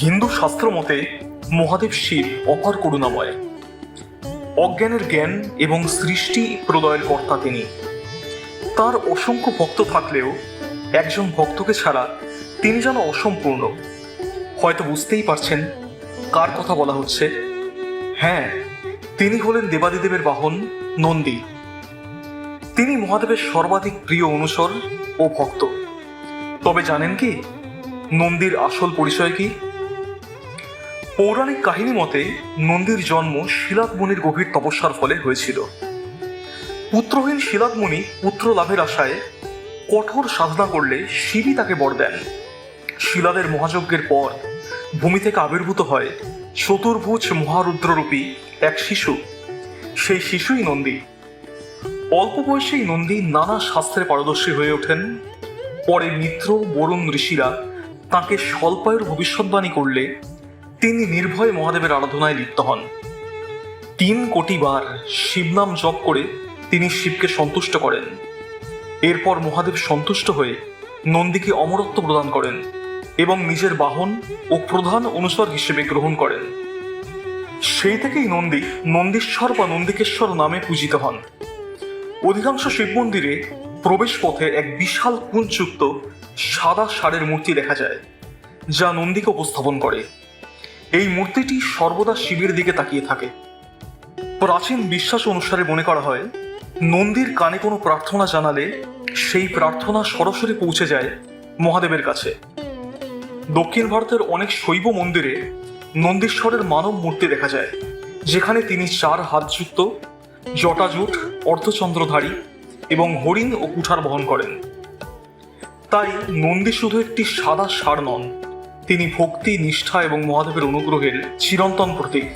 হিন্দু শাস্ত্র মতে মহাদেব শিব অপার করুণাময়। অজ্ঞানের জ্ঞান এবং সৃষ্টি প্রলয়ের কর্তা তিনি। তার অসংখ্য ভক্ত থাকলেও একজন ভক্তকে ছাড়া তিনি যেন অসম্পূর্ণ। হয়তো বুঝতেই পারছেন কার কথা বলা হচ্ছে। হ্যাঁ তিনি হলেন দেবাদিদেবের বাহন নন্দী। তিনি মহাদেবের সর্বাধিক প্রিয় অনুসর ও ভক্ত। তবে জানেন কি, নন্দীর আসল পরিচয় কি? পৌরাণিক কাহিনী মতে, নন্দীর জন্ম শিলাদ মুনির গভীর তপস্যার ফলে হয়েছিল। পুত্রহীন শিলাদ মুনি পুত্র লাভের আশায় কঠোর সাধনা করলে শিবই তাকে বর দেন। শিলাদের মহাযজ্ঞের পর ভূমি থেকে আবির্ভূত হয় চতুর্ভুজ মহারুদ্ররূপী এক শিশু। সেই শিশুই নন্দী। অল্প বয়সেই নন্দী নানা শাস্ত্রে পারদর্শী হয়ে ওঠেন। পরে মিত্র, বরুণ ঋষিরা তাকে স্বল্পায়ুর ভবিষ্যৎবাণী করলে তিনি নির্ভয়ে মহাদেবের আরাধনায় লিপ্ত হন। তিন কোটি বার শিবনাম জপ করে তিনি শিবকে সন্তুষ্ট করেন। এরপর মহাদেব সন্তুষ্ট হয়ে নন্দীকে অমরত্ব প্রদান করেন এবং নিজের বাহন ও প্রধান অনুসর হিসেবে গ্রহণ করেন। সেই থেকেই নন্দী নন্দীশ্বর বা নন্দিকেশ্বর নামে পূজিত হন। অধিকাংশ শিব মন্দিরে প্রবেশ পথে এক বিশাল কুঞ্চযুক্ত সাদা ষাঁড়ের মূর্তি দেখা যায়, যা নন্দীকে উপস্থাপন করে। এই মূর্তিটি সর্বদা শিবের দিকে তাকিয়ে থাকে। প্রাচীন বিশ্বাস অনুসারে মনে করা হয়, নন্দীর কানে কোনো প্রার্থনা জানালে সেই প্রার্থনা সরাসরি পৌঁছে যায় মহাদেবের কাছে। দক্ষিণ ভারতের অনেক শৈব মন্দিরে নন্দীশ্বরের মানব মূর্তি দেখা যায়, যেখানে তিনি চার হাতযুক্ত, জটাজুট, অর্ধচন্দ্রধারী এবং হরিণ ও কুঠার বহন করেন। তাই নন্দী শুধু একটি সাদা সার নন তিনি ভক্তি নিষ্ঠা এবং মহাদেবের অনুগ্রহের চিরন্তন প্রতীক।